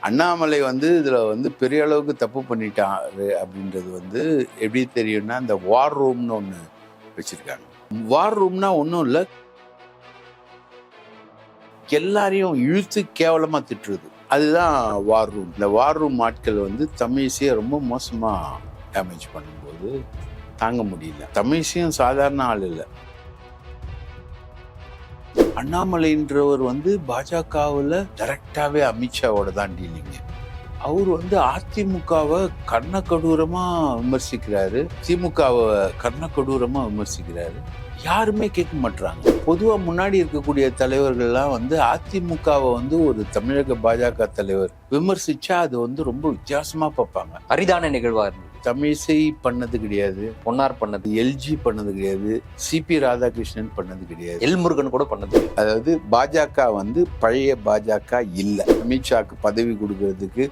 அண்ணாமலை வந்து இதில் வந்து பெரிய அளவுக்கு தப்பு பண்ணிட்டாரு அப்படின்றது வந்து எப்படி தெரியும்னா இந்த வார் ரூம்னு ஒன்று வச்சுருக்காங்க. வார் ரூம்னா ஒன்றும் இல்லை. எல்லாரையும் இழுத்து கேவலமாக திட்டுறது. அதுதான் வார் ரூம் இந்த வார் ரூம் ஆட்கள் வந்து தமிழிசையை ரொம்ப மோசமாக டேமேஜ் பண்ணும்போது தாங்க முடியல. தமிழிசையும் சாதாரண ஆள் இல்லை. அண்ணாமலைன்றவர் வந்து பாஜகவில் டைரக்டாகவே அமித்ஷாவோட தான் டீலிங்க அவர் வந்து அதிமுகவை கண்ண கொடூரமாக விமர்சிக்கிறாரு. திமுகவை கண்ண கொடூரமாக விமர்சிக்கிறாரு. யாருமே கேட்க மாட்டாங்க பொதுவாக முன்னாடி இருக்கக்கூடிய தலைவர்கள்லாம் வந்து அதிமுகவை வந்து ஒரு தமிழக பாஜக தலைவர் விமர்சிச்சா அது வந்து ரொம்ப வித்தியாசமாக பார்ப்பாங்க. அரிதான நிகழ்வாக இருந்தது. தமிழிசை பண்ணது கிடையாது பொன்னார் பண்ணது எல்ஜி பண்ணது கிடையாது சிபி ராதாகிருஷ்ணன் பண்ணது கிடையாது. எல் முருகன் கூட பண்ணது அதாவது பாஜக வந்து பழைய பாஜக இல்லை. அமித்ஷாக்கு பதவி கொடுக்கறதுக்கு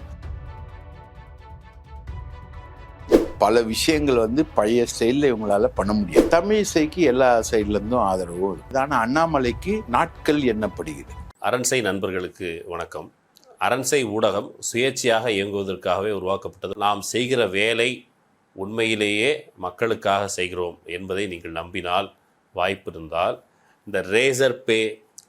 பல விஷயங்கள் வந்து பழைய ஸ்டைலில் இவங்களால பண்ண முடியாது. தமிழிசைக்கு எல்லா சைட்ல இருந்தும் ஆதரவு இருக்கு ஆனா அண்ணாமலைக்கு நாட்கள் எண்ணப்படுகிறது. அரண்சை நண்பர்களுக்கு வணக்கம். அரண்சை ஊடகம் சுயேட்சையாக இயங்குவதற்காகவே உருவாக்கப்பட்டது. நாம் செய்கிற வேலை உண்மையிலேயே மக்களுக்காக செய்கிறோம் என்பதை நீங்கள் நம்பினால் வாய்ப்பு இருந்தால் இந்த ரேசர் பே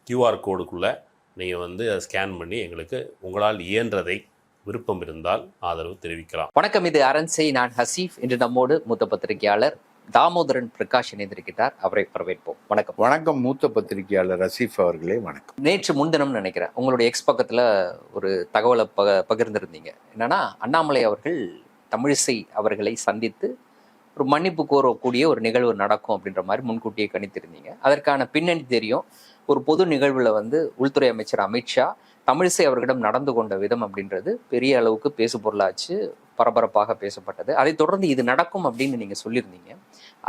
கியூஆர் கோடுக்குள்ளே நீங்கள் வந்து அதை ஸ்கேன் பண்ணி எங்களுக்கு உங்களால் இயன்றதை விருப்பம் இருந்தால் ஆதரவு தெரிவிக்கலாம். வணக்கம் இது அரண்சை. நான் ஹசீஃப். இன்று நம்மோடு மூத்த பத்திரிகையாளர் தாமோதரன் பிரகாஷ் இணைந்திருக்கிறார். அவரை வரவேற்போம். வணக்கம். வணக்கம். மூத்த பத்திரிகையாளர் ரசீஃப் அவர்களே வணக்கம். நேற்று முன்தினம் நினைக்கிறேன் உங்களுடைய எக்ஸ் பக்கத்துல ஒரு தகவலை பக பகிர்ந்திருந்தீங்க. என்னன்னா அண்ணாமலை அவர்கள் தமிழிசை அவர்களை சந்தித்து ஒரு மன்னிப்பு கோரக்கூடிய ஒரு நிகழ்வு நடக்கும் அப்படின்ற மாதிரி முன்கூட்டியே கணித்திருந்தீங்க. அதற்கான பின்னணி தெரியும். ஒரு பொது நிகழ்வுல வந்து உள்துறை அமைச்சர் அமித்ஷா தமிழிசை அவர்களிடம் நடந்து கொண்ட விதம் அப்படின்றது பெரிய அளவுக்கு பேசு பொருளாச்சு பரபரப்பாக பேசப்பட்டது. அதைத் தொடர்ந்து இது நடக்கும் அப்படின்னு நீங்கள் சொல்லியிருந்தீங்க.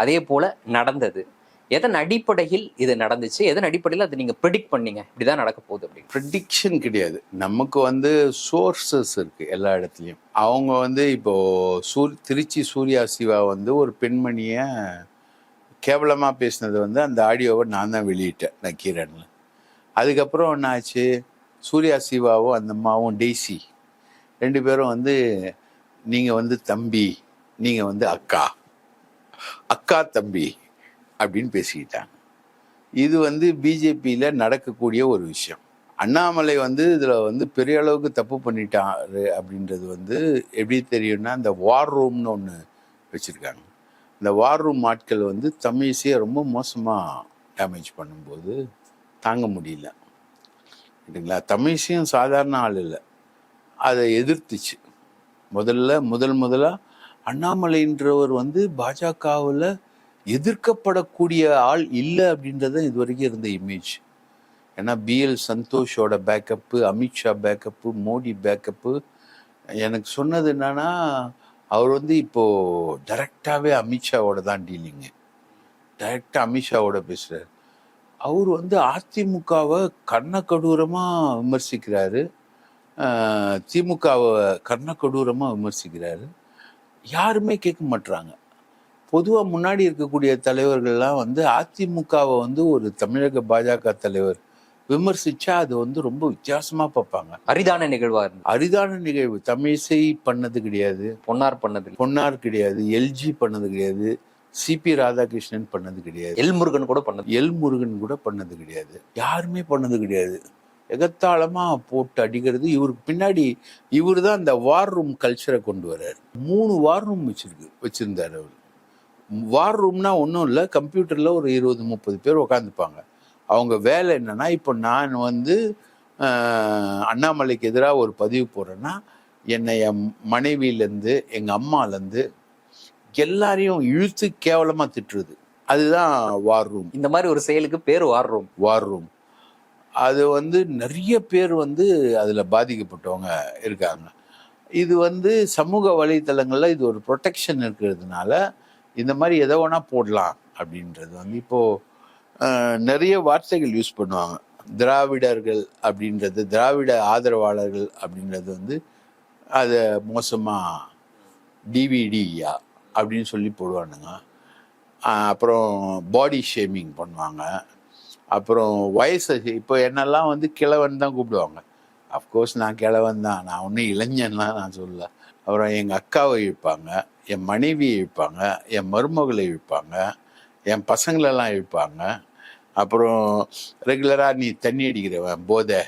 அதே போல் நடந்தது. எதன் அடிப்படையில் இது நடந்துச்சு? எதன் அடிப்படையில் அதை நீங்கள் ப்ரிடிக்ட் பண்ணீங்க? இப்படிதான் நடக்க போகுது அப்படின்னு. ப்ரிடிக்ஷன் கிடையாது. நமக்கு வந்து சோர்சஸ் இருக்குது எல்லா இடத்துலையும். அவங்க வந்து இப்போ சூர் திருச்சி சூர்யா சிவா வந்து ஒரு பெண்மணியை கேவலமாக பேசினது வந்து அந்த ஆடியோவை நான் தான் வெளியிட்டேன் நக்கீரனில் அதுக்கப்புறம் என்ன ஆச்சு சூர்யா சிவாவும் அந்த அம்மாவும் டெய்ஸி ரெண்டு பேரும் வந்து நீங்கள் வந்து தம்பி நீங்கள் வந்து அக்கா. அக்கா தம்பி அப்படின்னு பேசிக்கிட்டாங்க. இது வந்து பிஜேபியில் நடக்கக்கூடிய ஒரு விஷயம். அண்ணாமலை வந்து இதில் வந்து பெரிய அளவுக்கு தப்பு பண்ணிட்டாரு அப்படின்றது வந்து எப்படி தெரியும்னா இந்த வார் ரூம்னு ஒன்று வச்சுருக்காங்க. இந்த வார் ரூம் ஆட்கள் வந்து தமிழிசையை ரொம்ப மோசமாக டேமேஜ் பண்ணும்போது தாங்க முடியல. இல்லைங்களா? தமிழிசையும் சாதாரண ஆள் இல்லை. அதை எதிர்த்துச்சு. முதல்ல முதல் முதலாக அண்ணாமலைன்றவர் வந்து பாஜகவில் எதிர்க்கப்படக்கூடிய ஆள் இல்லை அப்படின்றது இது வரைக்கும் இருந்த இமேஜ் ஏன்னா BL சந்தோஷோட backup Amit Shah backup Modi backup எனக்கு சொன்னது என்னன்னா அவர் வந்து இப்போது டைரெக்டாகவே அமித்ஷாவோட தான் டீலிங்கு டைரெக்டாக அமித்ஷாவோட பேசுகிறார் அவர் வந்து அதிமுகவை கண்ண கொடூரமாக விமர்சிக்கிறாரு. திமுகவை கண்ண கொடூரமாக விமர்சிக்கிறாரு. யாருமே கேட்க மாட்றாங்க. பொதுவாக முன்னாடி இருக்கக்கூடிய தலைவர்கள்லாம் வந்து அதிமுகவை வந்து ஒரு தமிழக பாஜக தலைவர் விமர்சிச்சா அது வந்து ரொம்ப வித்தியாசமா பார்ப்பாங்க. அரிதான நிகழ்வா இருந்தது. அரிதான நிகழ்வு. தமிழிசை பண்ணது கிடையாது. பொன்னார் பண்ணது பொன்னார் கிடையாது. எல்ஜி பண்ணது கிடையாது. சிபி ராதாகிருஷ்ணன் பண்ணது கிடையாது. எல் முருகன் கூட பண்ணது எல் முருகன் கூட பண்ணது கிடையாது. யாருமே பண்ணது கிடையாது. எகத்தாளமா போட்டு அடிக்கிறது இவருக்கு பின்னாடி இவர் தான் இந்த வார் ரூம் கல்ச்சரை கொண்டு வர்றாரு. மூணு வார் ரூம் வச்சிருக்கு வச்சிருந்தாரு அவர். வார் ரூம்னா ஒன்றும் இல்லை கம்ப்யூட்டர்ல ஒரு இருபது முப்பது பேர் உட்காந்துப்பாங்க அவங்க வேலை என்னன்னா இப்போ நான் வந்து அண்ணாமலைக்கு எதிராக ஒரு பதிவு போடுறேன்னா என்னை என் மனைவியிலேருந்து எங்கள் அம்மாலேருந்து எல்லாரையும் இழுத்து கேவலமாக திட்டுறது. அதுதான் வார் ரூம் இந்த மாதிரி ஒரு செயலுக்கு பேர் வாடுறோம் வார் ரூம் அது வந்து நிறைய பேர் வந்து அதில் பாதிக்கப்பட்டவங்க இருக்காங்க. இது வந்து சமூக வலைத்தளங்களில் இது ஒரு ப்ரொடெக்ஷன் இருக்கிறதுனால இந்த மாதிரி எதை வேணால் போடலாம் அப்படின்றது வந்து இப்போது நிறைய வார்த்தைகள் யூஸ் பண்ணுவாங்க. திராவிடர்கள் அப்படின்றது திராவிட ஆதரவாளர்கள் அப்படின்றது வந்து அதை மோசமாக டிவிடியா அப்படின்னு சொல்லி போடுவானுங்க. அப்புறம் பாடி ஷேமிங் பண்ணுவாங்க. அப்புறம் வயசு இப்போ என்னெல்லாம் வந்து கிழவன் தான் கூப்பிடுவாங்க. அஃப்கோர்ஸ் நான் கிழவன் தான். நான் ஒன்றும் இளைஞன்லாம் நான் சொல்லல. அப்புறம் எங்கள் அக்காவை இழுப்பாங்க என் மனைவியை இழுப்பாங்க என் மருமகளை இழுப்பாங்க என் பசங்களெல்லாம் இழுப்பாங்க. அப்புறம் ரெகுலராக நீ தண்ணி அடிக்கிறவன் போதை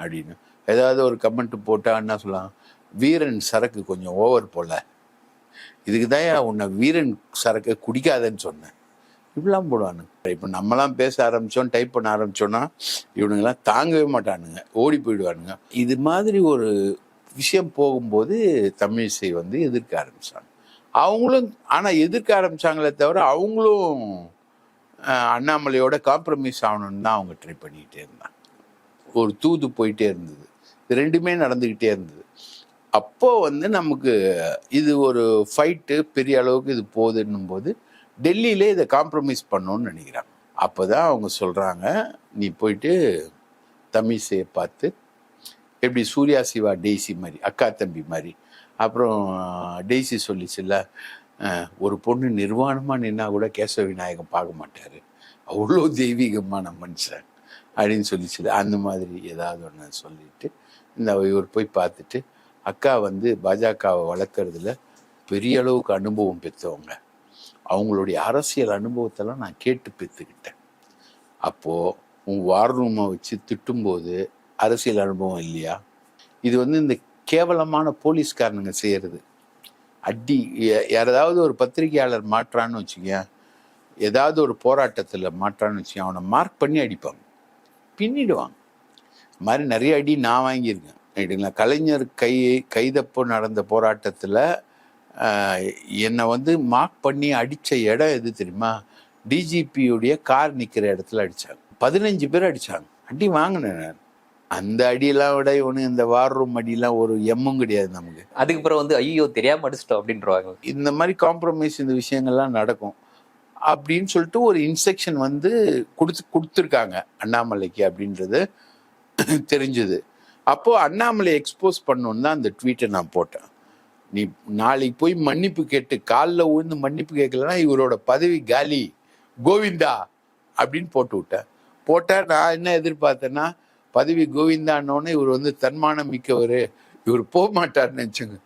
அப்படின்னு. ஏதாவது ஒரு கமெண்ட் போட்டால் என்ன சொல்லலாம் வீரன் சரக்கு கொஞ்சம் ஓவர் போல. இதுக்கு தான் உன்னை வீரன் சரக்கு குடிக்காதன்னு சொன்னேன். இப்படிலாம் போடுவானுங்க. இப்போ நம்மலாம் பேச ஆரம்பித்தோம் டைப் பண்ண ஆரம்பிச்சோன்னா இவனுங்கெல்லாம் தாங்கவே மாட்டானுங்க. ஓடி போயிடுவானுங்க. இது மாதிரி ஒரு விஷயம் போகும்போது தமிழிசை வந்து எதிர்க்க ஆரம்பிச்சாங்க. அவங்களும் ஆனால் எதிர்க்க ஆரம்பிச்சாங்களே தவிர அவங்களும் அண்ணாமலையோட காம்ப்ரமைஸ் ஆகணும்னு தான் அவங்க ட்ரை பண்ணிக்கிட்டே இருந்தாங்க. ஒரு தூது போயிட்டே இருந்தது. இது ரெண்டுமே நடந்துக்கிட்டே இருந்தது. அப்போது வந்து நமக்கு இது ஒரு ஃபைட்டு பெரிய அளவுக்கு இது போகுதுன்னும் போது டெல்லியிலே இதை காம்ப்ரமைஸ் பண்ணணும்னு நினைக்கிறாங்க அப்போ தான் அவங்க சொல்கிறாங்க நீ போயிட்டு தமிழிசையை பார்த்து எப்படி சூர்யா சிவா டெய்ஸி மாதிரி அக்கா தம்பி மாதிரி அப்புறம் டெய்ஸி சொல்லிச்சுல்ல ஒரு பொண்ணு நிர்வாணமாக நின்னா கூட கேசவ விநாயகம் பார்க்க மாட்டார். அவ்வளோ தெய்வீகமான மனுஷன் அப்படின்னு சொல்லிச்சுல அந்த மாதிரி ஏதாவது ஒன்று சொல்லிட்டு இந்த இவர் போய் பார்த்துட்டு அக்கா வந்து பாஜகவை வளர்க்குறதுல பெரிய அளவுக்கு அனுபவம் பெற்றவங்க. அவங்களுடைய அரசியல் அனுபவத்தெல்லாம் நான் கேட்டு பெற்றுக்கிட்டேன். அப்போது உன் வார் ரூமை வச்சு திட்டும்போது அரசியல் அனுபவம் இல்லையா? இது வந்து இந்த கேவலமான போலீஸ்காரனுங்க செய்கிறது அடி யாராவது ஒரு பத்திரிகையாளர் மாற்றான்னு வச்சுக்கோங்க ஏதாவது ஒரு போராட்டத்தில் மாற்றான்னு வச்சுக்கேன் அவனை மார்க் பண்ணி அடிப்பாங்க. பின்னிடுவாங்க. இது மாதிரி நிறைய அடி நான் வாங்கியிருக்கேன். ரைட்டுங்களா கலைஞர் கை கைதப்போ நடந்த போராட்டத்தில் என்னை வந்து மார்க் பண்ணி அடித்த இடம் எது தெரியுமா? டிஜிபியுடைய கார் நிற்கிற இடத்துல அடித்தாங்க பதினஞ்சு பேர் அடித்தாங்க அடி வாங்கினேன் நான். அந்த அடியெல்லாம் விட இவனு இந்த வார் ரூம் அடியெல்லாம் ஒரு எம்மும் கிடையாது நமக்கு. அதுக்கு பிறகு வந்து ஐயோ தெரியாம அடிச்சிட்டோம் அப்படின்றவாங்க இந்த மாதிரி காம்ப்ரமைஸ் இந்த விஷயங்கள்லாம் நடக்கும். அப்படின்னு சொல்லிட்டு ஒரு இன்ஸ்ட்ரக்ஷன் வந்து கொடுத்து கொடுத்துருக்காங்க. அண்ணாமலைக்கு அப்படின்றது தெரிஞ்சது. அப்போ அண்ணாமலை எக்ஸ்போஸ் பண்ணணுன்னு தான் அந்த ட்வீட்டை நான் போட்டேன். நீ நாளைக்கு போய் மன்னிப்பு கேட்டு காலில் விழுந்து மன்னிப்பு கேட்கலன்னா இவரோட பதவி காலி. கோவிந்தா அப்படின்னு போட்டு விட்டேன். போட்டால் நான் என்ன எதிர்பார்த்தேன்னா பதவி கோவிந்தான்னொன்னே இவர் வந்து தன்மானம் மிக்கவர். இவர் போக மாட்டார்னு நினச்சோங்க.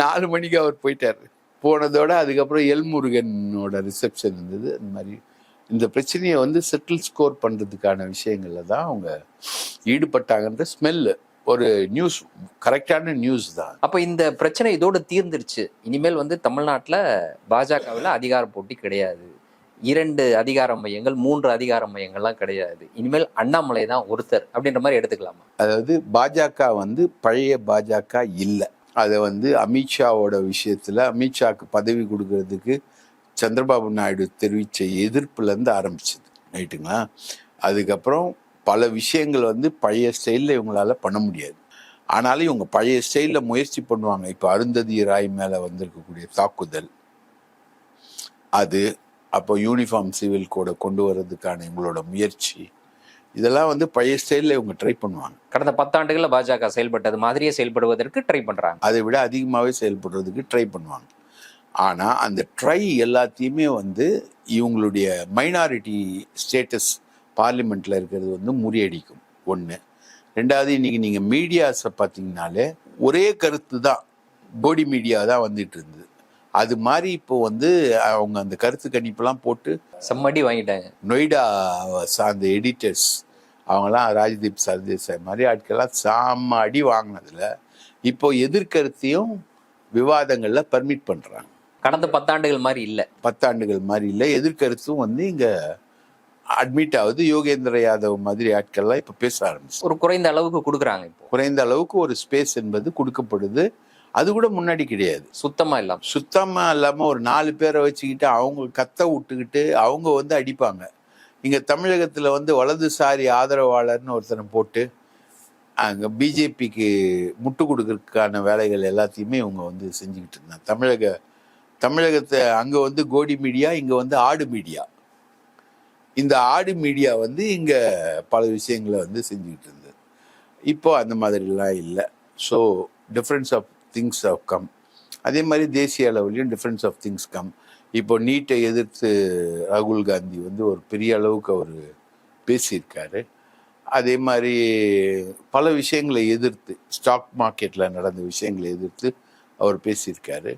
நாலு மணிக்கு அவர் போயிட்டார். போனதோட அதுக்கப்புறம் எல்முருகனோட ரிசப்ஷன் இருந்தது. அந்த மாதிரி இந்த பிரச்சனையை வந்து செட்டில் ஸ்கோர் பண்ணுறதுக்கான விஷயங்களில் தான் அவங்க ஈடுபட்டாங்கன்ற ஸ்மெல்லு ஒரு நியூஸ் கரெக்டான நியூஸ் தான். அப்ப இந்த பிரச்சனை இதோட தீர்ந்துருச்சு. இனிமேல் வந்து தமிழ்நாட்டுல பாஜகவில் அதிகார போட்டி கிடையாது. இரண்டு அதிகார மையங்கள் மூன்று அதிகார மையங்கள்லாம் கிடையாது. இனிமேல் அண்ணாமலை தான் ஒருத்தர் அப்படின்ற மாதிரி எடுத்துக்கலாமா? அதாவது பாஜக வந்து பழைய பாஜக இல்லை. அதை வந்து அமித்ஷாவோட விஷயத்தில் அமித்ஷாக்கு பதவி கொடுக்கறதுக்கு சந்திரபாபு நாயுடு தெரிவித்த எதிர்ப்புலேருந்து ஆரம்பிச்சது. ரைட்டுங்களா? அதுக்கப்புறம் பல விஷயங்கள் வந்து பழைய ஸ்டைலில் இவங்களால பண்ண முடியாது. ஆனாலும் இவங்க பழைய ஸ்டைலில் முயற்சி பண்ணுவாங்க. இப்போ அருந்ததி ராய் மேலே வந்திருக்கக்கூடிய தாக்குதல் அது அப்போ யூனிஃபார்ம் சிவில் கோடை கொண்டு வர்றதுக்கான இவங்களோட முயற்சி இதெல்லாம் வந்து பழைய ஸ்டைலில் இவங்க ட்ரை பண்ணுவாங்க. கடந்த பத்தாண்டுகளில் பாஜக செயல்பட்டது மாதிரியே செயல்படுவதற்கு ட்ரை பண்றாங்க. அதை விட அதிகமாகவே செயல்படுறதுக்கு ட்ரை பண்ணுவாங்க. ஆனால் அந்த ட்ரை எல்லாத்தையுமே வந்து இவங்களுடைய மைனாரிட்டி ஸ்டேட்டஸ் பார்லிமெண்ட்டில் இருக்கிறது வந்து முறியடிக்கும். ஒன்று ரெண்டாவது இன்னைக்கு நீங்கள் மீடியாஸை பார்த்தீங்கனாலே ஒரே கருத்து தான். போடி மீடியா தான் வந்துட்டு இருந்தது. அது மாதிரி இப்போ வந்து அவங்க அந்த கருத்து கணிப்பெல்லாம் போட்டு செம்மடி வாங்கிட்டாங்க. நொய்டா சார்ந்த எடிட்டர்ஸ் அவங்கெல்லாம் ராஜ்தீப் சர்தேசாய் மாதிரி ஆட்கள்லாம் சாம அடி வாங்கினதுல இப்போ எதிர்கருத்தையும் விவாதங்கள்ல பர்மிட் பண்றாங்க. கடந்த பத்தாண்டுகள் மாதிரி இல்ல. பத்தாண்டுகள் மாதிரி இல்லை. எதிர்கருத்தும் வந்து இங்க அட்மிட் ஆகுது. யோகேந்திர யாதவ் மாதிரி ஆட்கள்லாம் இப்போ பேச ஆரம்பிச்சு. ஒரு குறைந்த அளவுக்கு கொடுக்குறாங்க இப்போ. குறைந்த அளவுக்கு ஒரு ஸ்பேஸ் என்பது கொடுக்கப்படுது. அது கூட முன்னாடி கிடையாது. சுத்தமா இல்லாம. சுத்தமா இல்லாம ஒரு நாலு பேரை வச்சுக்கிட்டு அவங்க கத்த விட்டுக்கிட்டு அவங்க வந்து அடிப்பாங்க. இங்க தமிழகத்துல வந்து வலதுசாரி ஆதரவாளர்னு ஒருத்தனை போட்டு அங்க பிஜேபிக்கு முட்டு கொடுக்கறதுக்கான வேலைகள் எல்லாத்தையுமே இவங்க வந்து செஞ்சுக்கிட்டு இருந்தாங்க. தமிழக தமிழகத்தை அங்க வந்து கோடி மீடியா இங்க வந்து ஆடு மீடியா. இந்த ஆடு மீடியா வந்து இங்க பல விஷயங்களை வந்து செஞ்சுக்கிட்டு இருந்தது. இப்போ அந்த மாதிரிலாம் இல்லை. So difference of things of come அதே மாதிரி தேசிய அளவுலையும் டிஃப்ரென்ஸ் ஆஃப் திங்ஸ் கம் இப்போ நீட்டை எதிர்த்து ராகுல் காந்தி வந்து ஒரு பெரிய அளவுக்கு அவர் பேசியிருக்காரு. அதே மாதிரி பல விஷயங்களை எதிர்த்து ஸ்டாக் மார்க்கெட்டில் நடந்த விஷயங்களை எதிர்த்து அவர் பேசியிருக்காரு.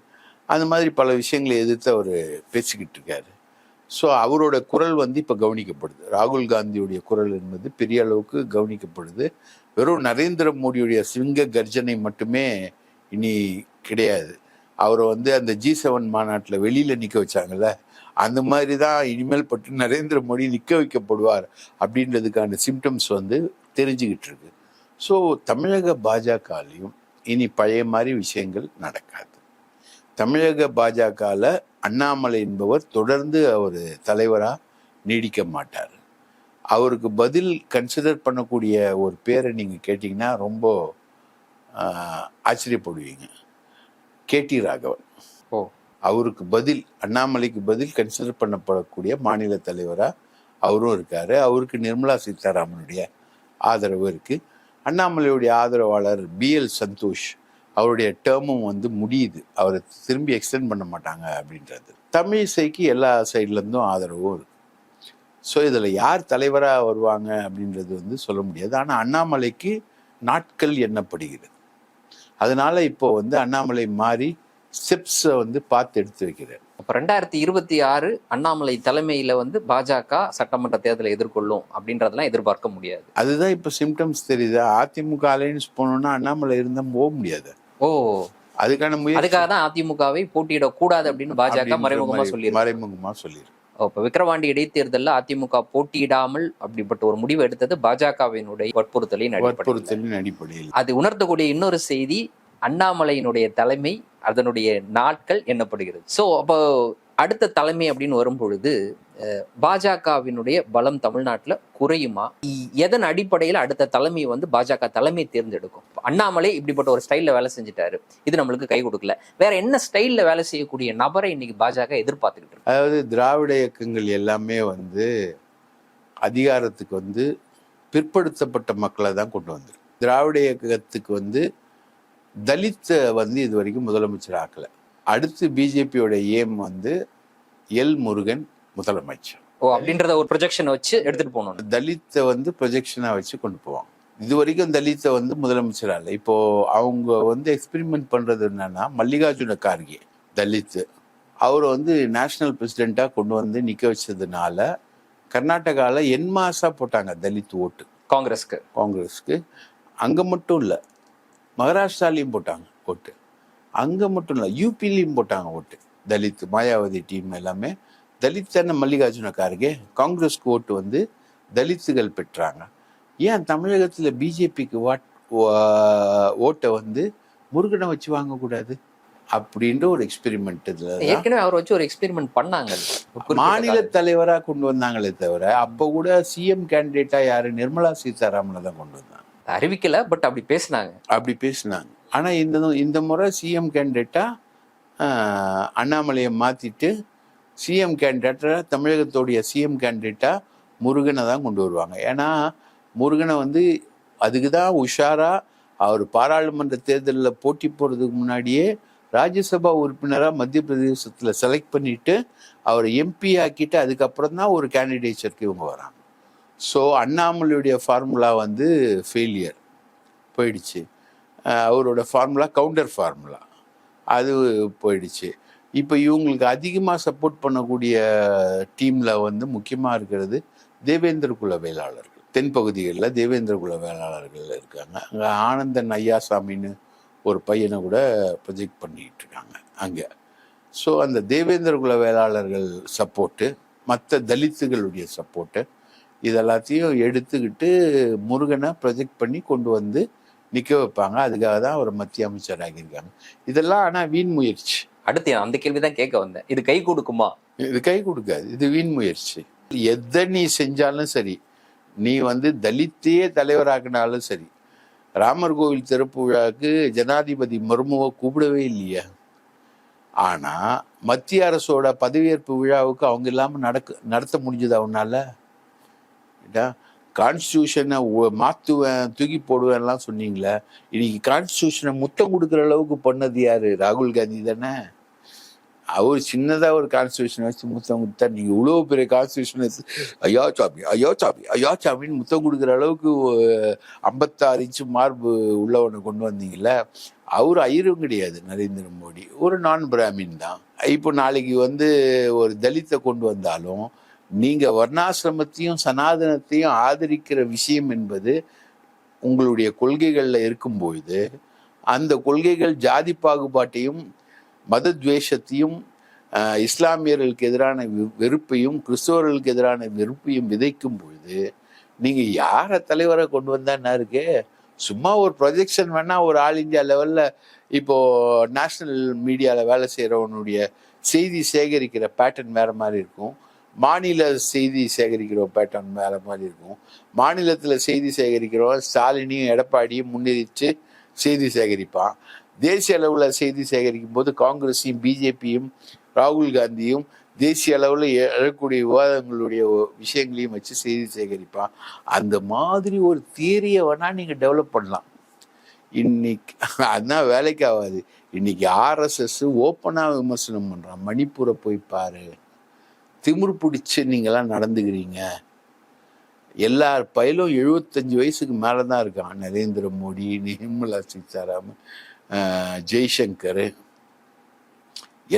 அந்த மாதிரி பல விஷயங்களை எதிர்த்து அவர் பேசிக்கிட்டு இருக்காரு. ஸோ அவரோட குரல் வந்து இப்போ கவனிக்கப்படுது. ராகுல் காந்தியுடைய குரல் என்பது பெரிய அளவுக்கு கவனிக்கப்படுது. வெறும் நரேந்திர மோடியுடைய சிங்க கர்ஜனை மட்டுமே இனி கிடையாது. அவரை வந்து அந்த ஜி செவன் மாநாட்டில் வெளியில் நிற்க வச்சாங்கல்ல அந்த மாதிரி தான் இனிமேல் பட்டு நரேந்திர மோடி நிற்க வைக்கப்படுவார் அப்படின்றதுக்கான சிம்டம்ஸ் வந்து தெரிஞ்சுக்கிட்டு இருக்கு. ஸோ தமிழக பாஜகலையும் இனி பழைய மாதிரி விஷயங்கள் நடக்காது. தமிழக பாஜகவில் அண்ணாமலை என்பவர் தொடர்ந்து அவர் தலைவராக நீடிக்க மாட்டார். அவருக்கு பதில் கன்சிடர் பண்ணக்கூடிய ஒரு பேரை நீங்கள் கேட்டிங்கன்னா ரொம்ப ஆச்சரியப்படுவீங்க. கேடி ராகவன். ஓ. அவருக்கு பதில் அண்ணாமலைக்கு பதில் கன்சிடர் பண்ணப்படக்கூடிய மாநில தலைவராக அவரும் இருக்காரு. அவருக்கு நிர்மலா சீதாராமனுடைய ஆதரவு இருக்கு. அண்ணாமலையுடைய ஆதரவாளர் பிஎல் சந்தோஷ் அவருடைய டேர்மும் வந்து முடியுது. அவரை திரும்பி எக்ஸ்டெண்ட் பண்ண மாட்டாங்க அப்படின்றது. தமிழிசைக்கு எல்லா சைட்லேருந்தும் ஆதரவும் இருக்கு. ஸோ இதில் யார் தலைவராக வருவாங்க அப்படின்றது வந்து சொல்ல முடியாது. ஆனால் அண்ணாமலைக்கு நாட்கள் எண்ணப்படுகிறது. அதனால இப்போ வந்து அண்ணாமலை மாறி ஸ்டெப்ஸை வந்து பார்த்து எடுத்து வைக்கிறார். அப்ப ரெண்டாயிரத்தி இருபத்தி ஆறு அண்ணாமலை தலைமையில வந்து பாஜக சட்டமன்ற தேர்தலை எதிர்கொள்ளும் அப்படின்றதெல்லாம் எதிர்பார்க்க முடியாது. அதுதான் இப்போ சிம்டம்ஸ் தெரியுது. அதிமுக அலையன்ஸ் போனோம்னா அண்ணாமலை இருந்தால் போக முடியாது. ஓ. அதுக்கான முயற்சி. அதுக்காக தான் அதிமுகவை போட்டியிடக்கூடாது அப்படின்னு பாஜக மறைமுகமா சொல்லியிருக்கு. மறைமுகமா சொல்லியிருக்கு. இப்ப விக்கிரவாண்டி இடைத்தேர்தலில் அதிமுக போட்டியிடாமல் அப்படிப்பட்ட ஒரு முடிவு எடுத்தது பாஜகவினுடைய வற்புறுத்தலின் வற்புறுத்தலின் அடிப்படையில். அது உணர்த்தக்கூடிய இன்னொரு செய்தி அண்ணாமலையினுடைய தலைமை அதனுடைய நாட்கள் எண்ணப்படுகிறது சோ அப்போ அடுத்த தலைமை அப்படின்னு வரும் பொழுது பாஜகவினுடைய பலம் தமிழ்நாட்டில் குறையுமா? இ- எதன் அடிப்படையில் அடுத்த தலைமையை வந்து பாஜக தலைமை தேர்ந்தெடுக்கும்? அண்ணாமலை இப்படிப்பட்ட ஒரு ஸ்டைலில் வேலை செஞ்சுட்டாரு. இது நம்மளுக்கு கை கொடுக்கல. வேற என்ன ஸ்டைலில் வேலை செய்யக்கூடிய நபரை இன்னைக்கு பாஜக எதிர்பார்த்துக்கிட்டு இருக்கு? அதாவது திராவிட இயக்கங்கள் எல்லாமே வந்து அதிகாரத்துக்கு வந்து பிற்படுத்தப்பட்ட மக்களை தான் கொண்டு வந்திருக்கு. திராவிட இயக்கத்துக்கு வந்து தலித்தை வந்து இது வரைக்கும் முதலமைச்சர் ஆக்கலை. அடுத்து பிஜேபியோட ஏம் வந்து எல் முருகன் முதலமைச்சர். ஓ அப்படின்றத ஒரு ப்ரொஜெக்ஷன் வச்சு எடுத்துட்டு போகணும். தலித்தை வந்து ப்ரொஜெக்ஷனாக வச்சு கொண்டு போவாங்க. இது வரைக்கும் தலித்தை வந்து முதலமைச்சர் ஆகல இப்போ அவங்க வந்து எக்ஸ்பெரிமெண்ட் பண்றது என்னன்னா மல்லிகார்ஜுன கார்கே தலித்து. அவர் வந்து நேஷனல் பிரசிடெண்ட்டாக கொண்டு வந்து நிற்க வச்சதுனால கர்நாடகாவில் என் மாசா போட்டாங்க தலித் ஓட்டு. காங்கிரஸ்க்கு. காங்கிரஸ்க்கு. அங்கே மட்டும் இல்லை மகாராஷ்டிராலையும் போட்டாங்க ஓட்டு. அங்கே மட்டும் இல்லை யூபிலையும் போட்டாங்க ஓட்டு. தலித் மாயாவதி டீம் எல்லாமே தலித் தானே மல்லிகார்ஜுன கார்கே காங்கிரஸ்க்கு ஓட்டு வந்து தலித்துகள் பெற்றாங்க. ஏன் தமிழகத்தில் பிஜேபிக்கு வாட் ஓட்டை வந்து முருகனை வச்சு வாங்கக்கூடாது? அப்படின்ற ஒரு எக்ஸ்பெரிமெண்ட் இதில் ஏற்கனவே அவர் வச்சு ஒரு எக்ஸ்பெரிமெண்ட் பண்ணாங்க. மாநில காலம். தலைவரா கொண்டு வந்தாங்களே தவிர அப்போ கூட சிஎம் கேண்டிடேட்டா யாரு? நிர்மலா சீதாராமனை தான் கொண்டு வந்தாங்க. அறிவிக்கல பட் அப்படி பேசினாங்க. அப்படி பேசினாங்க. ஆனா இந்த இந்த முறை சிஎம் கேண்டிடேட்டா அண்ணாமலையை மாத்திட்டு சிஎம் கேண்டிடேட்டை தமிழகத்தோடைய சிஎம் கேண்டிடேட்டாக முருகனை தான் கொண்டு வருவாங்க. ஏன்னா முருகனை வந்து அதுக்கு தான் உஷாராக அவர் பாராளுமன்ற தேர்தலில் போட்டி போகிறதுக்கு முன்னாடியே ராஜ்யசபா உறுப்பினராக மத்திய பிரதேசத்தில் செலக்ட் பண்ணிட்டு அவர் எம்பி ஆக்கிட்டு அதுக்கப்புறம் தான் ஒரு கேண்டிடேச்சருக்கு இவங்க வராங்க. ஸோ அண்ணாமலையுடைய ஃபார்முலா வந்து ஃபெயிலியர் போயிடுச்சு. அவரோட ஃபார்முலா கவுண்டர் ஃபார்முலா அது போயிடுச்சு. இப்போ இவங்களுக்கு அதிகமாக சப்போர்ட் பண்ணக்கூடிய டீமில் வந்து முக்கியமாக இருக்கிறது தேவேந்திர குல வேளாளர்கள் தென்பகுதிகளில் தேவேந்திர குல வேளாளர்கள் இருக்காங்க. அங்கே ஆனந்தன் ஐயாசாமின்னு ஒரு பையனை கூட ப்ரொஜெக்ட் பண்ணிட்டு இருக்காங்க அங்கே. ஸோ அந்த தேவேந்திர குல வேளாளர்கள் சப்போர்ட்டு மற்ற தலித்துகளுடைய சப்போர்ட்டு இதெல்லாத்தையும் எடுத்துக்கிட்டு முருகனை ப்ரொஜெக்ட் பண்ணி கொண்டு வந்து நிற்க வைப்பாங்க. அதுக்காக தான் அவர் மத்திய அமைச்சர் ஆகியிருக்காங்க இதெல்லாம் ஆனால் வீண் முயற்சி. அடுத்து அந்த கேள்வி தான் கேட்க வந்தேன். இது கை கொடுக்குமா? இது கை கொடுக்காது. இது வீண் முயற்சி. எதை நீ செஞ்சாலும் சரி நீ வந்து தலித்தையே தலைவராக்கினாலும் சரி ராமர் கோவில் திறப்பு விழாவுக்கு ஜனாதிபதி மர்முவை கூப்பிடவே இல்லையா. ஆனால் மத்திய அரசோட பதவியேற்பு விழாவுக்கு அவங்க இல்லாமல் நடக்க நடத்த முடிஞ்சது அவனால கான்ஸ்டியூஷனை மாற்றுவேன் தூக்கி போடுவேன்லாம் சொன்னீங்களே. இன்னைக்கு கான்ஸ்டியூஷனை முத்தம் கொடுக்குற அளவுக்கு பண்ணது யாரு? ராகுல் காந்தி தானே? அவர் சின்னதாக ஒரு கான்ஸ்டியூஷன் வச்சு முத்தம் கொடுத்தா நீங்கள் இவ்வளோ பெரிய கான்ஸ்டியூஷன் வச்சு ஐயா சாமி ஐயா சாமி ஐயா சாமின்னு முத்தம் கொடுக்குற அளவுக்கு ஐம்பத்தாறு இன்ச்சு மார்பு உள்ளவனை கொண்டு வந்தீங்கள அவர் ஐயரும் கிடையாது நரேந்திர மோடி. ஒரு நான் பிராமின் தான். இப்போ நாளைக்கு வந்து ஒரு தலித்தை கொண்டு வந்தாலும் நீங்கள் வர்ணாசிரமத்தையும் சனாதனத்தையும் ஆதரிக்கிற விஷயம் என்பது உங்களுடைய கொள்கைகளில் இருக்கும்பொழுது அந்த கொள்கைகள் ஜாதி பாகுபாட்டையும் மத துவேஷத்தையும் இஸ்லாமியர்களுக்கு எதிரான வெறுப்பையும் கிறிஸ்தவர்களுக்கு எதிரான வெறுப்பையும் விதைக்கும் பொழுது நீங்கள் யாரை தலைவரை கொண்டு வந்தா என்ன சும்மா ஒரு ப்ரொஜெக்ஷன் வேணால் ஒரு ஆல் இந்தியா லெவலில் இப்போது நேஷ்னல் மீடியாவில் வேலை செய்கிறவனுடைய செய்தி சேகரிக்கிற பேட்டர்ன் வேற மாதிரி இருக்கும். மாநில செய்தி சேகரிக்கிற பேட்டர்ன் வேற மாதிரி இருக்கும். மாநிலத்தில் செய்தி சேகரிக்கிறவன் ஸ்டாலினையும் எடப்பாடியும் முன்னிறுத்து செய்தி சேகரிப்பான். தேசிய அளவில் செய்தி சேகரிக்கும் போது காங்கிரஸையும் பிஜேபியும் ராகுல் காந்தியும் தேசிய அளவில் எழக்கூடிய விவாதங்களுடைய விஷயங்களையும் வச்சு செய்தி சேகரிப்பான் அந்த மாதிரி ஒரு தியரியை வேணால் நீங்கள் டெவலப் பண்ணலாம். இன்னைக்கு அதான் வேலைக்கு ஆகாது. இன்னைக்கு ஆர்எஸ்எஸ் ஓப்பனாக விமர்சனம் பண்ணுறான் மணிப்பூரை போய் பாரு. திமிர் பிடிச்சி நீங்களாம் நடந்துக்கிறீங்க. எல்லார் பயிலும் எழுபத்தஞ்சு வயசுக்கு மேலே தான் இருக்கான். நரேந்திர மோடி நிர்மலா சீதாராமன். ஜெய்சங்கர்.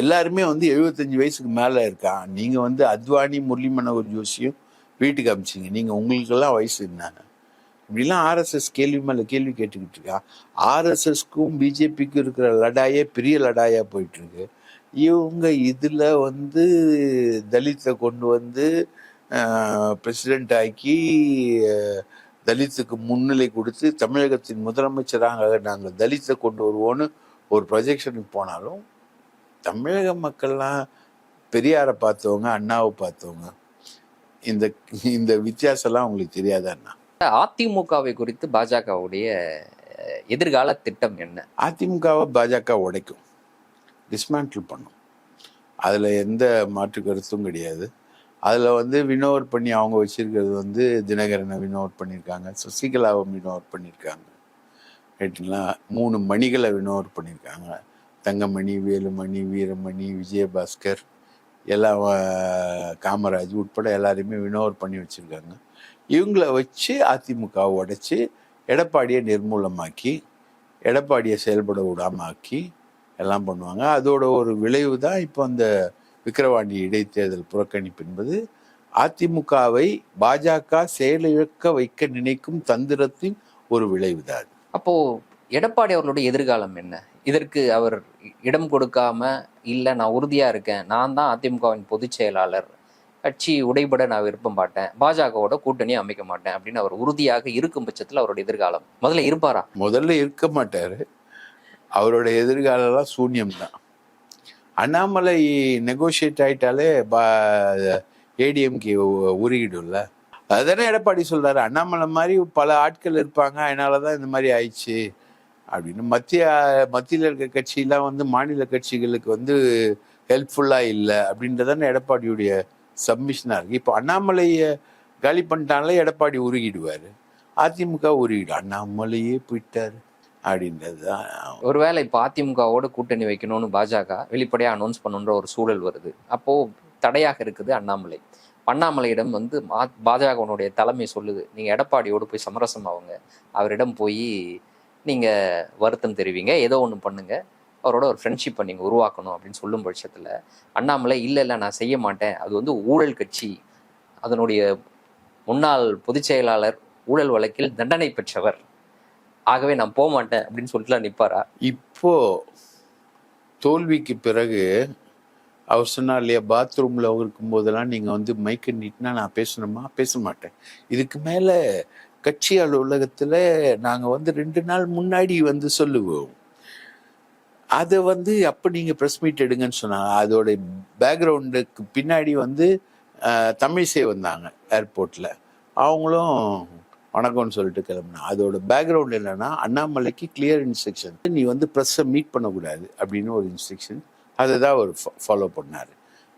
எல்லாருமே வந்து எழுபத்தஞ்சு வயசுக்கு மேலே இருக்கான். நீங்கள் வந்து அத்வானி முரளி மனோகர் ஜோஷியும் வீட்டுக்கு அமிச்சிங்க நீங்கள் உங்களுக்கெல்லாம் வயசு என்ன இப்படிலாம் ஆர்எஸ்எஸ் கேள்வி மேலே கேள்வி கேட்டுக்கிட்டு இருக்கா? ஆர்எஸ்எஸ்க்கும் பிஜேபிக்கும் இருக்கிற லடாயே பெரிய லடாயாக போயிட்டுருக்கு. இவங்க இதில் வந்து தலித்தை கொண்டு வந்து பிரசிடெண்ட் ஆக்கி தலித்துக்கு முன்னிலை கொடுத்து தமிழகத்தின் முதலமைச்சராக நாங்கள் தலித்தை கொண்டு வருவோன்னு ஒரு ப்ரொஜெக்ஷனுக்கு போனாலும் தமிழக மக்கள்லாம் பெரியாரை பார்த்தவங்க அண்ணாவை பார்த்தவங்க இந்த இந்த வித்தியாசம்லாம் உங்களுக்கு தெரியாதா அண்ணா. அதிமுகவை குறித்து பாஜகவுடைய எதிர்கால திட்டம் என்ன? அதிமுகவை பாஜக உடைக்கும் டிஸ்மேண்டில் பண்ணும். அதில் எந்த மாற்று கருத்தும் கிடையாது. அதில் வந்து வினோவர் பண்ணி அவங்க வச்சிருக்கிறது வந்து தினகரனை வினோவர் பண்ணியிருக்காங்க சசிகலாவை வினோவர் பண்ணியிருக்காங்க ரைட்டுங்களா மூணு மணிகளை வினோவர் பண்ணியிருக்காங்க தங்கமணி வேலுமணி வீரமணி விஜயபாஸ்கர் எல்லாம் காமராஜ் உட்பட எல்லாரையுமே வினோவர் பண்ணி வச்சுருக்காங்க. இவங்கள வச்சு அதிமுகவை உடைச்சி எடப்பாடியை நிர்மூலமாக்கி எடப்பாடியை செயல்பட விடாமாக்கி எல்லாம் பண்ணுவாங்க. அதோட ஒரு விளைவு தான் இப்போ அந்த விக்கிரவாண்டி இடைத்தேர்தல் புறக்கணிப்பு என்பது அதிமுகவை பாஜக செயலிழக்க வைக்க நினைக்கும் தந்திரத்தின் ஒரு விளைவு தான். அப்போ எடப்பாடி அவர்களுடைய எதிர்காலம் என்ன? இதற்கு அவர் இடம் கொடுக்காம இல்ல நான் உறுதியா இருக்கேன் நான் தான் அதிமுகவின் பொதுச் செயலாளர் கட்சி உடைபட நான் விருப்பம் மாட்டேன் பாஜகவோட கூட்டணி அமைக்க மாட்டேன் அப்படின்னு அவர் உறுதியாக இருக்கும் பட்சத்துல அவருடைய எதிர்காலம். முதல்ல இருப்பாரா? முதல்ல இருக்க மாட்டாரு. அவரோட எதிர்காலம்லாம் சூன்யம் தான் அண்ணாமலை நெகோஷியேட் ஆயிட்டாலே ஏடிஎம்கே உருகிடும்ல. அதுதானே எடப்பாடி சொல்றாரு. அண்ணாமலை மாதிரி பல ஆட்கள் இருப்பாங்க. அதனால தான் இந்த மாதிரி ஆயிடுச்சு அப்படின்னு. மத்திய மத்தியில் இருக்க கட்சியெல்லாம் வந்து மாநில கட்சிகளுக்கு வந்து ஹெல்ப்ஃபுல்லாக இல்லை அப்படின்றதானே எடப்பாடியுடைய சப்மிஷனாக இருக்கு. இப்போ அண்ணாமலையை காலி பண்ணிட்டாங்களே எடப்பாடி உருகிடுவார். அதிமுக உருகிடும். அண்ணாமலையே போயிட்டாரு. அப்படின்றது தான் ஒருவேளை இப்போ அதிமுகவோட கூட்டணி வைக்கணும்னு பாஜக வெளிப்படையாக அனௌன்ஸ் பண்ணுன்ற ஒரு சூழல் வருது. அப்போ தடையாக இருக்குது அண்ணாமலை. அண்ணாமலையிடம் வந்து மா- பாஜகவினுடைய தலைமை சொல்லுது. நீங்கள் எடப்பாடியோடு போய் சமரசம் ஆகுங்க அவரிடம் போய் நீங்கள் வருத்தம் தெரிவிங்க. ஏதோ ஒன்று பண்ணுங்க. அவரோட ஒரு ஃப்ரெண்ட்ஷிப்பை நீங்கள் உருவாக்கணும் அப்படின்னு சொல்லும் பட்சத்தில் அண்ணாமலை இல்லை இல்லை நான் செய்ய மாட்டேன். அது வந்து ஊழல் கட்சி. அதனுடைய முன்னாள் பொதுச் செயலாளர் ஊழல் வழக்கில் தண்டனை பெற்றவர். ஆகவே நான் போக மாட்டேன் அப்படின்னு சொல்லிட்டுலாம் நிப்பாரா? இப்போ தோல்விக்கு பிறகு அவர் சொன்னார் இல்லையா பாத்ரூம்ல இருக்கும் போதெல்லாம் நீங்க வந்து மைக்க நீட்டினா நான் பேசணுமா? பேச மாட்டேன் இதுக்கு மேல கட்சி அலுவலகத்துல நாங்க வந்து ரெண்டு நாள் முன்னாடி வந்து சொல்லுவோம். அதை வந்து அப்போ நீங்கள் ப்ரெஸ் மீட் எடுங்கன்னு சொன்னாங்க. அதோடைய பேக்ரவுண்டுக்கு பின்னாடி வந்து தமிழிசை வந்தாங்க ஏர்போர்ட்டில் அவங்களும் வணக்கம்னு சொல்லிட்டு கிளம்புனா. அதோட பேக்ரவுண்ட் என்னன்னா அண்ணாமலைக்கு கிளியர் இன்ஸ்ட்ரக்ஷன் நீ வந்து ப்ரெஸ்ஸை மீட் பண்ணக்கூடாது அப்படின்னு ஒரு இன்ஸ்ட்ரக்ஷன் அதை தான் அவர் ஃபாலோ பண்ணார்.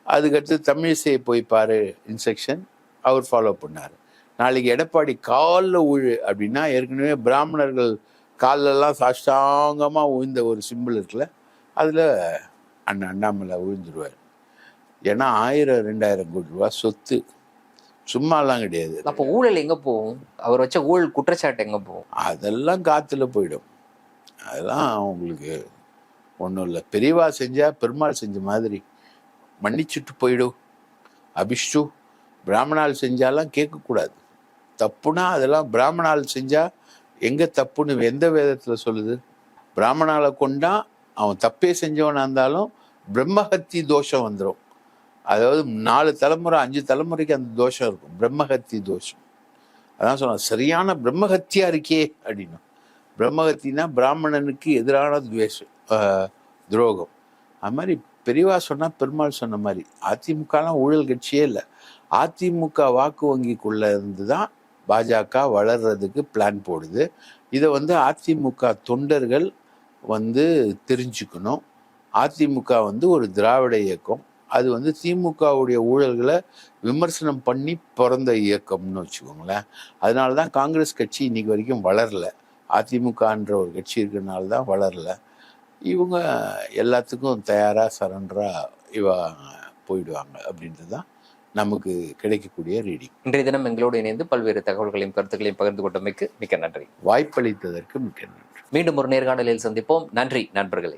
அதுக்கடுத்து தமிழிசையை போய் பாரு இன்ஸ்ட்ரக்ஷன் அவர் ஃபாலோ பண்ணார். நாளைக்கு எடப்பாடி காலில் உழு அப்படின்னா ஏற்கனவே பிராமணர்கள் கால்லெல்லாம் சாஷ்டாங்கமாக உழுந்த ஒரு சிம்பிள் இருக்குல்ல அதில் அண்ணன் அண்ணாமலை விழுந்துருவார் ஏன்னா ஆயிரம் ரெண்டாயிரம் கோடி ரூபா சொத்து. சும்மாலாம் கிடையாது. அப்போ ஊழல் எங்க போகும்? அவர் வச்ச ஊழல் குற்றச்சாட்டு எங்க போகும்? அதெல்லாம் காற்றுல போயிடும். அதெல்லாம் அவங்களுக்கு ஒன்றும் இல்லை. பெரியவா செஞ்சா பெருமாள் செஞ்ச மாதிரி. மன்னிச்சுட்டு போயிடும் அபிஷ்டு. பிராமணால் செஞ்சாலாம் கேட்கக்கூடாது. தப்புனா அதெல்லாம் பிராமணால் செஞ்சா எங்க தப்புன்னு எந்த வேதத்துல சொல்லுது? பிராமணால கொண்டா அவன் தப்பே செஞ்சவனா இருந்தாலும் பிரம்மஹத்தி தோஷம் வந்துடும் அதாவது நாலு தலைமுறை அஞ்சு தலைமுறைக்கு அந்த தோஷம் இருக்கும். பிரம்மஹத்தி தோஷம். அதான் சொன்னான் சரியான பிரம்மஹத்தியா இருக்கே அப்படின்னா. பிரம்மஹத்தினா பிராமணனுக்கு எதிரான துவேஷம் துரோகம். அது மாதிரி பெரியவா சொன்னால் பெருமாள் சொன்ன மாதிரி அதிமுகலாம் ஊழல் கட்சியே இல்லை. அதிமுக வாக்கு வங்கிக்குள்ளே இருந்து தான் பாஜக வளர்றதுக்கு பிளான் போடுது. இதை வந்து அதிமுக தொண்டர்கள் வந்து தெரிஞ்சுக்கணும். அதிமுக வந்து ஒரு திராவிட இயக்கம். அது வந்து திமுகவுடைய ஊழல்களை விமர்சனம் பண்ணி பிறந்த இயக்கம்னு வச்சுக்கோங்களேன். அதனால தான் காங்கிரஸ் கட்சி இன்னைக்கு வரைக்கும் வளரல. அதிமுகன்ற ஒரு கட்சி இருக்கிறனால தான் வளரல. இவங்க எல்லாத்துக்கும் தயாராக சரண்டராக இவ போயிடுவாங்க அப்படின்றது தான் நமக்கு கிடைக்கக்கூடிய ரீடிங். இன்றைய தினம் எங்களோடு இணைந்து பல்வேறு தகவல்களையும் கருத்துக்களையும் பகிர்ந்து கொண்டமைக்கு மிக்க நன்றி. வாய்ப்பளித்ததற்கு மிக்க நன்றி. மீண்டும் ஒரு நேர்காணலில் சந்திப்போம். நன்றி நண்பர்களே.